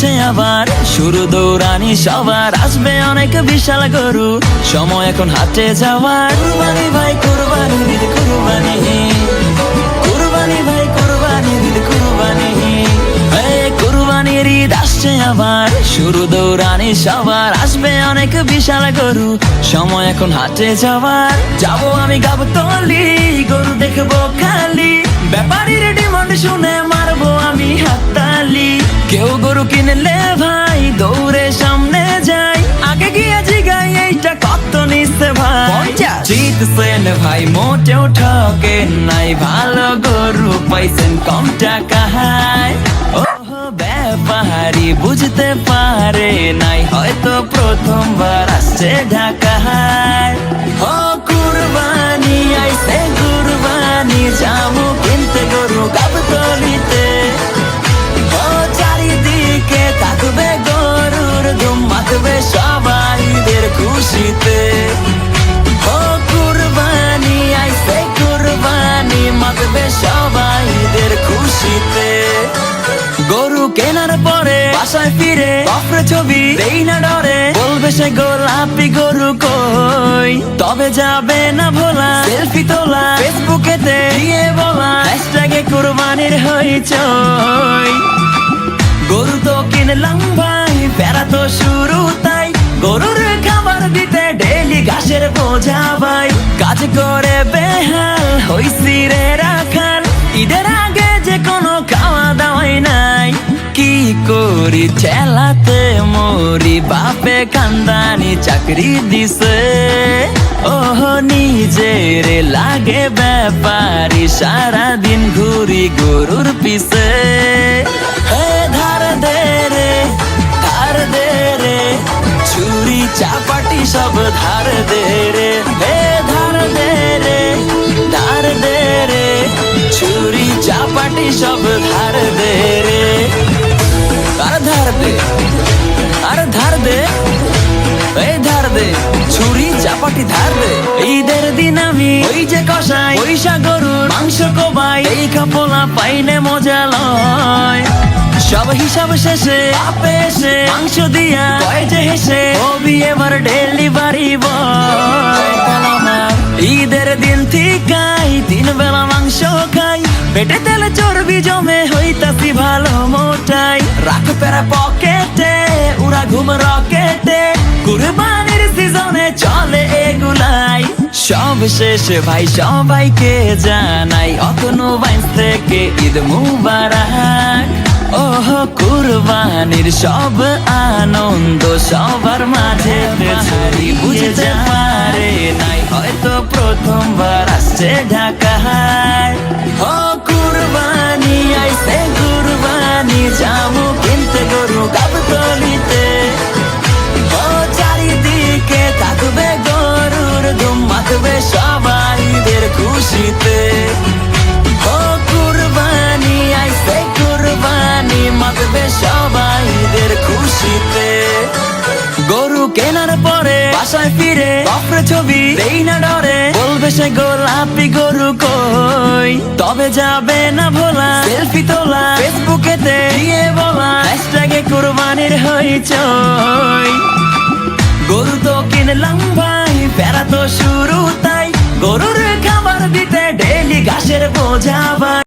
আসছে আবার। শুরু দৌড়ানি সবার। আসবে অনেক বিশাল গরু। সময় এখন হাটে যাওয়ার। কুরবানি ভাই, কুরবানি ঈদ কুরবানি কুরবানি ভাই, কুরবানি ঈদ কুরবানি কুরবানির ঈদ আসছে আবার। শুরু দৌড়ানি সবার। আসবে অনেক বিশাল গরু। সময় এখন হাটে যাওয়ার। যাব আমি গাবো তলি গরু দেখব জিতছেন ভাই মোটেও ঠকে নাই ভালো গরু পাইছেন কম টাকায় ওহো ব্যাপারি বুঝতে পারে নাই হয়তো প্রথমবার আসছে ঢাকায় বাসায় ফিরে বাপরে ছবি দেই না ডরে। বলবে সে গোলাপি গরু কই? তবে যাবে না ভোলা, সেলফি তোলা দিয়ে বলা হ্যাশট্যাগে কুরবানির হইচই। গরু তো কিনলাম ভাই বেড়া তো শুরু তাই। গরুর খাবার দিতে ডেলি ঘাসের বোঝা ভাই। কাজ করে বেহাল হইছি রে রাখাল। ঈদের আগে ঠেলাতে মরি বাপে কান্দানি চাকরি দিছে। ওহ, নিজের লাগে ব্যাপারি, সারাদিন ঘুরি গরুর পিছে। ধার দে রে, ধার দে রে, ছুরি, চাপাটি সব ধার দে রে। ধার দে রে, ধার দে রে, ছুরি, চাপাটি সব ধার দে রে। ধার ঈদের দিন আমি ওই যে কষাই গরুর মাংস কোবাই এই কাপলা পাইলে মজা লয়। সব হিসাব শেষে আপে এসে মাংস দিয়া কয় যে হেসে হবি এবার ডেলিভারি বয়। ঈদের দিন ঠিকাই তিন বেলা মাংস খাই। পেটে তেলে চর্বি জমে হইতাছি ভালো মোটাই। রাখ পেরা পকেটে ঘুম রকেটে, কুরবানির সিজনে চলে এগুলাই। সব শেষে ভাই, সবাইকে জানাই, অতনু বাইস থেকে ঈদ মুবারক। ওহ, কুরবানির সব আনন্দ সবার মাঝে বুঝতে পারে নাই, হয়তো প্রথমবার আসছে ঢাকায়। ও কুরবানি আইছে কেনার পরে বাসায় ফিরে বাপরে ছবি দেই না ডরে। বলবে সে গোলাপি গরু কই? তবে যাবে না ভোলা, সেলফি তোলা, ফেসবুকেতে দিয়ে বলা হ্যাশট্যাগে কুরবানির হইচই। গরু তো কিনলাম ভাই বেড়া তো শুরু তাই। গরুর খাবার দিতে ডেলি ঘাসের বোঝা ভাই।